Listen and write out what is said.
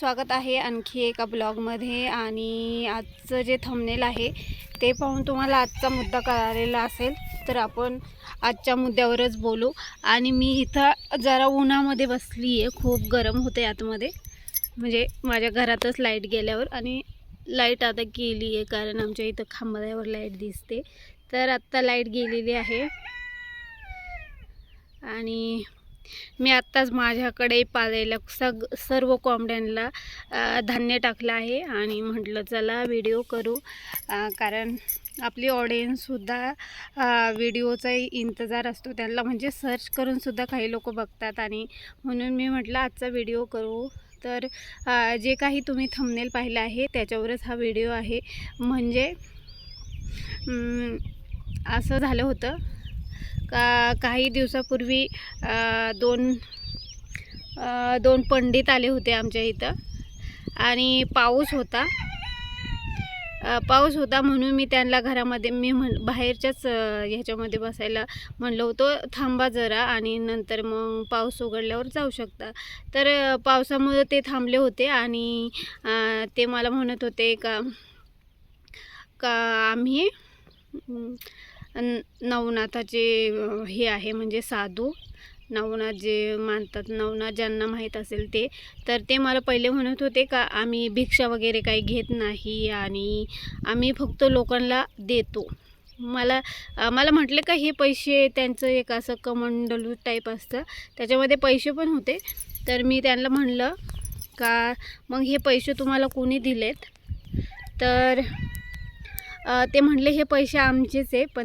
स्वागत आहे आणखी एका ब्लॉगमध्ये आणि आजचं जे थंबनेल आहे ते पाहून तुम्हाला आजचा मुद्दा कळालेला असेल तर आपण आजच्या मुद्द्यावरच बोलू. आणि मी इथं जरा उन्हामध्ये बसली आहे खूप गरम होते आतमध्ये. म्हणजे माझ्या घरातच लाइट गेल्यावर आणि लाइट आता गेली आहे कारण आमच्या इथं खांबाद्यावर लाइट दिसते. तर आत्ता लाइट गेलेली आहे. आणि मी आत्ताच माझ्याकडे पाळलेल्या सग सर्व कोंबड्यांना धान्य टाकलं आहे आणि म्हटलं चला व्हिडिओ करू. कारण आपली ऑडियन्ससुद्धा व्हिडिओचा इंतजार असतो. त्यांना म्हणजे सर्च करूनसुद्धा काही लोक बघतात आणि म्हणून मी म्हटलं आजचा व्हिडिओ करू. तर जे काही तुम्ही थंबनेल पाहिलं आहे त्याच्यावरच हा व्हिडिओ आहे. म्हणजे असं झालं होतं. का काही दिवसापूर्वी दोन दोन पंडित आले होते आमच्या इथं. आणि पाऊस होता. पाऊस होता म्हणून मी त्यांना घरामध्ये मी म्हण बाहेरच्याच ह्याच्यामध्ये बसायला म्हणलं होतं थांबा जरा आणि नंतर मग पाऊस उघडल्यावर जाऊ शकता. तर पावसामुळे ते थांबले होते आणि ते मला म्हणत होते का का आम्ही नवनाथाचे हे आहे म्हणजे साधू. नवनाथ जे मानतात नवनाथ ज्यांना माहीत असेल ते. तर ते मला पहिले म्हणत होते का आम्ही भिक्षा वगैरे काही घेत नाही आणि आम्ही फक्त लोकांना देतो. मला मला म्हटलं का हे पैसे त्यांचं एक असं कमंडलू टाईप असतं. त्याच्यामध्ये पैसे पण होते. तर मी त्यांना म्हणलं का मग हे पैसे तुम्हाला कोणी दिलेत? तर ते म्हणले हे पैसे आमचेच आहे पण